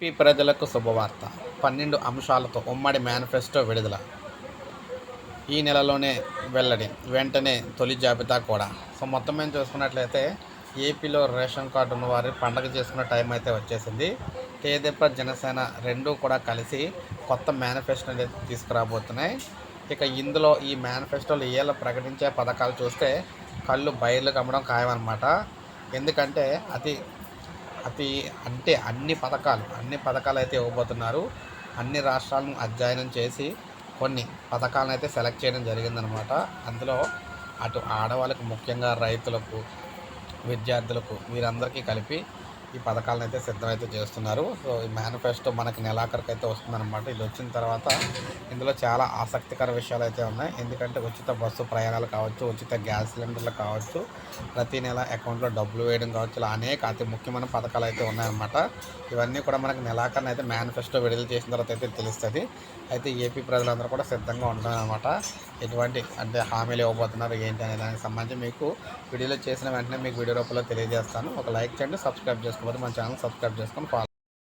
AP ప్రజలకు శుభవార్త. పన్నెండు అంశాలతో ఉమ్మడి మేనిఫెస్టో విడుదల. ఈ నెలలోనే వెల్లడి. వెంటనే తొలి జాబితా కూడా. సో మొత్తం మేము చూసుకున్నట్లయితే ఏపీలో రేషన్ కార్డు ఉన్న వారి పండగ చేసుకున్న టైం అయితే వచ్చేసింది. తేదీప జనసేన రెండూ కూడా కలిసి కొత్త మేనిఫెస్టో అనేది తీసుకురాబోతున్నాయి. ఇక ఇందులో ఈ మేనిఫెస్టోలు ఏళ్ళ ప్రకటించే పథకాలు చూస్తే కళ్ళు బయర్లు కమ్మడం ఖాయమన్నమాట. ఎందుకంటే అది అతి అంటే అన్ని పథకాలు అన్ని పథకాలు అయితే ఇవ్వబోతున్నారు. అన్ని రాష్ట్రాలను అధ్యయనం చేసి కొన్ని పథకాలను అయితే సెలెక్ట్ చేయడం జరిగిందనమాట. అందులో అటు ఆడవాళ్ళకు ముఖ్యంగా రైతులకు విద్యార్థులకు వీరందరికీ కలిపి ఈ పథకాలను అయితే సిద్ధమైతే చేస్తున్నారు. సో ఈ మేనిఫెస్టో మనకి నెలాఖరికి అయితే వస్తుందన్నమాట. ఇది వచ్చిన తర్వాత ఇందులో చాలా ఆసక్తికర విషయాలు అయితే ఉన్నాయి. ఎందుకంటే ఉచిత బస్సు ప్రయాణాలు కావచ్చు ఉచిత గ్యాస్ సిలిండర్లు కావచ్చు ప్రతి నెల అకౌంట్లో డబ్బులు వేయడం కావచ్చు ఇలా అనేక అతి ముఖ్యమైన పథకాలు అయితే ఉన్నాయన్నమాట. ఇవన్నీ కూడా మనకి నెలాఖరున అయితే మేనిఫెస్టో విడుదల చేసిన తర్వాత అయితే తెలుస్తుంది. అయితే ఏపీ ప్రజలందరూ కూడా సిద్ధంగా ఉంటున్నారన్నమాట. ఎటువంటి అంటే హామీలు ఇవ్వబోతున్నారు ఏంటి అనే దానికి సంబంధించి మీకు వీడియోలో చేసిన వెంటనే మీకు వీడియో రూపంలో తెలియజేస్తాను. ఒక లైక్ చేయండి సబ్స్క్రైబ్ చేసుకోకపోతే మన ఛానల్ సబ్స్క్రైబ్ చేసుకొని ఫాలో